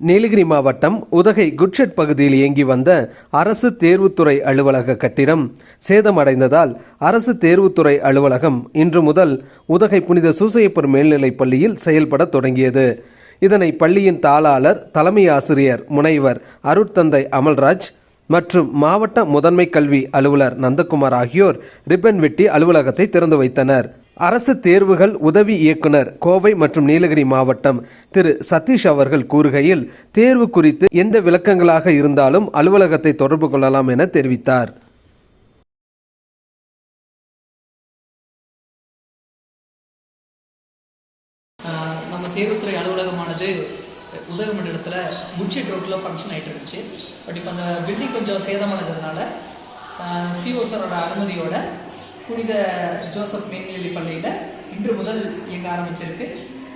நீலகிரி மாவட்டம் உதகை குட்ஷெட் பகுதியில் இயங்கி வந்த அரசு தேர்வுத்துறை அலுவலக கட்டிடம் சேதமடைந்ததால் அரசு தேர்வுத்துறை அலுவலகம் இன்று முதல் உதகை புனித சூசையப்பர் மேல்நிலைப் பள்ளியில் செயல்பட தொடங்கியது. இதனை பள்ளியின் தாளாளர் தலைமை ஆசிரியர் முனைவர் அருட்தந்தை அமல்ராஜ் மற்றும் மாவட்ட முதன்மை கல்வி அலுவலர் நந்தகுமார் ஆகியோர் ரிப்பன் வெட்டி அலுவலகத்தை திறந்து வைத்தனர். அரசு தேர்வுகள் உதவி இயக்குனர் கோவை மற்றும் நீலகிரி மாவட்டம். திரு சதீஷ் அவர்கள் கூறுகையில் தேர்வு குறித்து எந்த விளக்கங்களாக இருந்தாலும் அலுவலகத்தை தொடர்பு கொள்ளலாம் என தெரிவித்தார். நம்ம தேர்வுத்துறை அலுவலகமானது உதக மண்டலத்தில் முட்ஷெட் ரோட்டில் ஃபங்க்ஷன் ஆகிட்டு இருந்துச்சு. பட் இப்போ அந்த பில்டிங் கொஞ்சம் சேதமடைஞ்சதுனால சிஓ சாரோட அனுமதியோட புனித ஜோசப் மேல்நிலை பள்ளியில் இன்று முதல் இயங்க ஆரம்பிச்சிருக்கு.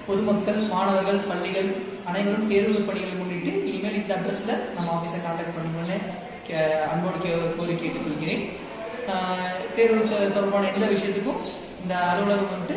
பொதுமக்கள் மாணவர்கள் பள்ளிகள் அனைவரும் தேர்வு பணிகளை முன்னிட்டு இனிமேல் இந்த அட்ரஸில் நம்ம ஆஃபீஸை காண்டாக்ட் பண்ணுங்கன்னு கே- அன்போடு கே கோரி கேட்டுக்கொள்கிறேன். தேர்வு தொடர்பான எந்த விஷயத்துக்கும் இந்த அலுவலகம் வந்துட்டு